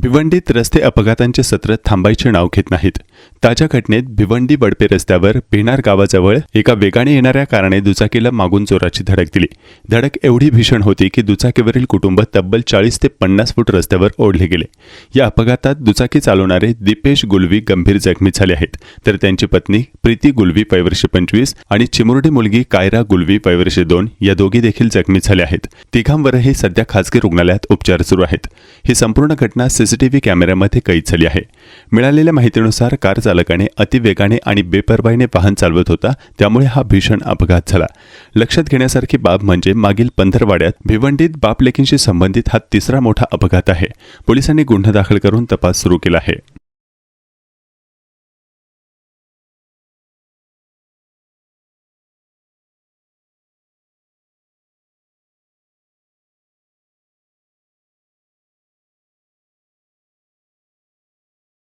भिवंडीत रस्ते अपघातांचे सत्र थांबायचे नाव घेत नाहीत. ताज्या घटनेत भिवंडी बडपे रस्त्यावर भिणार गावाजवळ एका वेगाने येणाऱ्या कारणे दुचाकीला मागून जोराची धडक दिली. धडक एवढी भीषण होती की दुचाकीवरील कुटुंब तब्बल चाळीस ते पन्नास फूट रस्त्यावर ओढले गेले. या अपघातात दुचाकी चालवणारे दीपेश गुलवी गंभीर जखमी झाले आहेत. तर त्यांची पत्नी प्रीती गुलवी वयवर्षे पंचवीस आणि चिमुरडी मुलगी कायरा गुलवी वयवर्षे दोन या दोघी देखील जखमी झाल्या आहेत. तिघांवरही सध्या खासगी रुग्णालयात उपचार सुरू आहेत. ही संपूर्ण घटना सीसीटीव्ही कॅमेऱ्यामध्ये कैद झाली आहे. मिळालेल्या माहितीनुसार कार चालकाने अतिवेगाने आणि बेपरवाईने वाहन चालवत होता त्यामुळे हा भीषण अपघात झाला. लक्षात घेण्यासारखी बाब म्हणजे मागील पंधरवाड्यात भिवंडीत बापलेकींशी संबंधित हा तिसरा मोठा अपघात आहे. पोलिसांनी गुन्हा दाखल करून तपास सुरू केला आहे.